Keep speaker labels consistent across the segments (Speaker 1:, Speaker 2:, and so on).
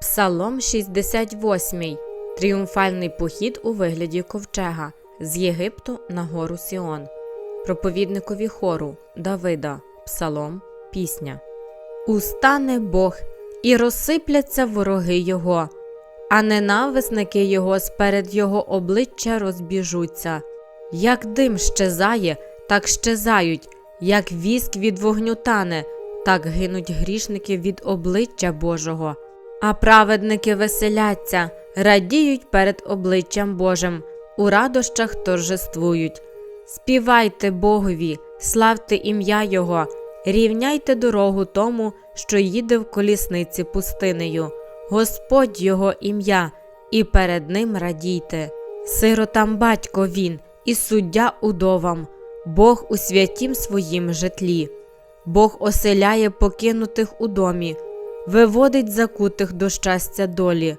Speaker 1: Псалом 68. Тріумфальний похід у вигляді ковчега з Єгипту на гору Сіон. Проповідникові хору Давида. Псалом. Пісня. Устане Бог, і розсипляться вороги Його, а ненависники Його сперед Його обличчя розбіжуться. Як дим щезає, так щезають, як віск від вогню тане, так гинуть грішники від обличчя Божого. А праведники веселяться, радіють перед обличчям Божим, у радощах торжествують. Співайте Богові, славте ім'я Його, рівняйте дорогу тому, що їде в колісниці пустинею, Господь Його ім'я, і перед ним радійте. Сиротам батько він, і суддя удовам, Бог у святім своїм житлі. Бог оселяє покинутих у домі, виводить закутих до щастя долі.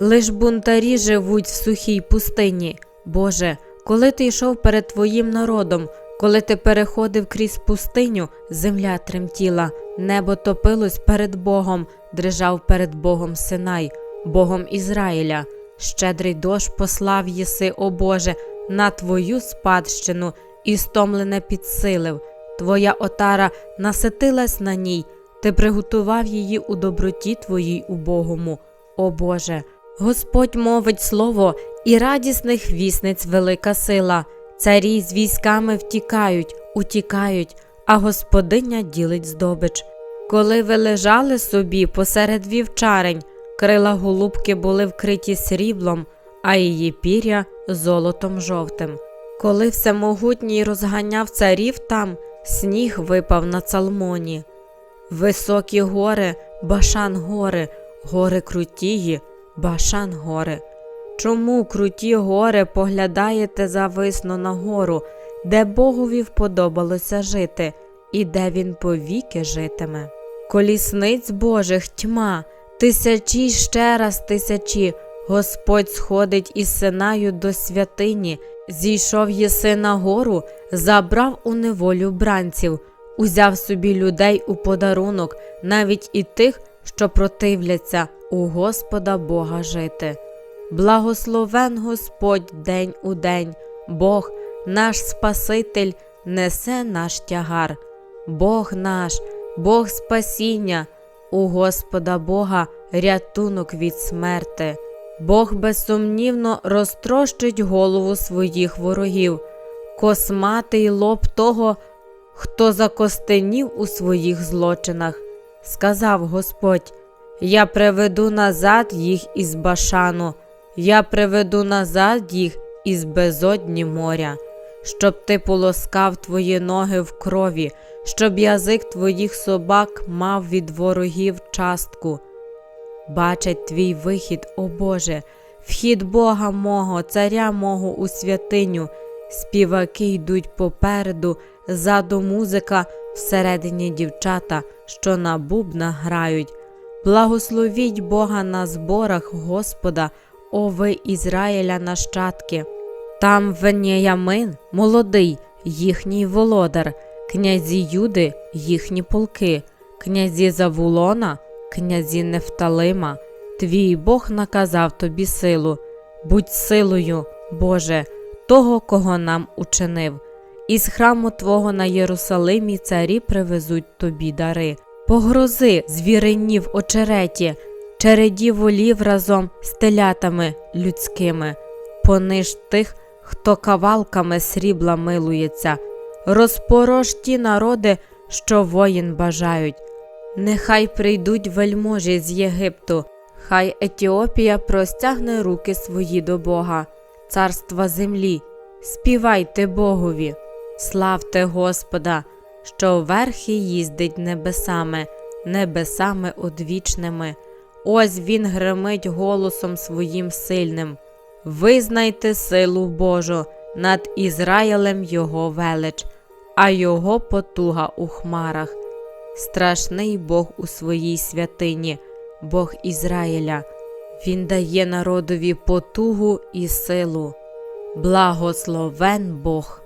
Speaker 1: Лиш бунтарі живуть в сухій пустині. Боже, коли ти йшов перед твоїм народом, коли ти переходив крізь пустиню, земля тремтіла, небо топилось перед Богом, дрижав перед Богом Синай, Богом Ізраїля. Щедрий дощ послав єси, о Боже, на твою спадщину і стомлене підсилив. Твоя отара наситилась на ній, ти приготував її у доброті твоїй убогому. О Боже, Господь мовить слово, і радісних вісниць велика сила. Царі з військами втікають, утікають, а господиня ділить здобич. Коли ви лежали собі посеред вівчарень, крила голубки були вкриті сріблом, а її пір'я золотом жовтим. Коли всемогутній розганяв царів там, сніг випав на цалмоні. Високі гори, башан гори, гори крутії, башан гори. Чому круті гори поглядаєте зависно на гору, де Богові вподобалося жити, і де він повіки житиме? Колісниць Божих тьма, тисячі ще раз тисячі. Господь сходить із Синаю до святині, зійшов єси на гору, забрав у неволю бранців, узяв собі людей у подарунок, навіть і тих, що противляться у Господа Бога жити. Благословен Господь день у день, Бог, наш Спаситель, несе наш тягар, Бог наш, Бог спасіння, у Господа Бога рятунок від смерти. Бог безсумнівно розтрощить голову своїх ворогів, косматий лоб того, хто закостенів у своїх злочинах. Сказав Господь: Я приведу назад їх із башану, я приведу назад їх із безодні моря, щоб ти полоскав твої ноги в крові, щоб язик твоїх собак мав від ворогів частку. Бачать твій вихід, о Боже, вхід Бога мого, царя мого у святиню, співаки йдуть попереду, ззаду музика, всередині дівчата, що на бубнах грають. Благословіть Бога на зборах Господа, о ви Ізраїля нащадки. Там Веніямин, молодий, їхній володар, князі Юди, їхні полки, князі Завулона, князі Нефталима. Твій Бог наказав тобі силу. Будь силою, Боже, того, кого нам учинив. Із храму Твого на Єрусалимі царі привезуть тобі дари. Погрози звіринів очереті, череді волів разом з телятами людськими, пониж тих, хто кавалками срібла милується, розпорож ті народи, що воїн бажають. Нехай прийдуть вельможі з Єгипту, хай Етіопія простягне руки свої до Бога, царства землі, співайте Богові, славте Господа, що верхи їздить небесами, небесами одвічними. Ось він гримить голосом своїм сильним. Визнайте силу Божу над Ізраїлем його велич, а його потуга у хмарах. Страшний Бог у своїй святині, Бог Ізраїля. Він дає народові потугу і силу. Благословен Бог.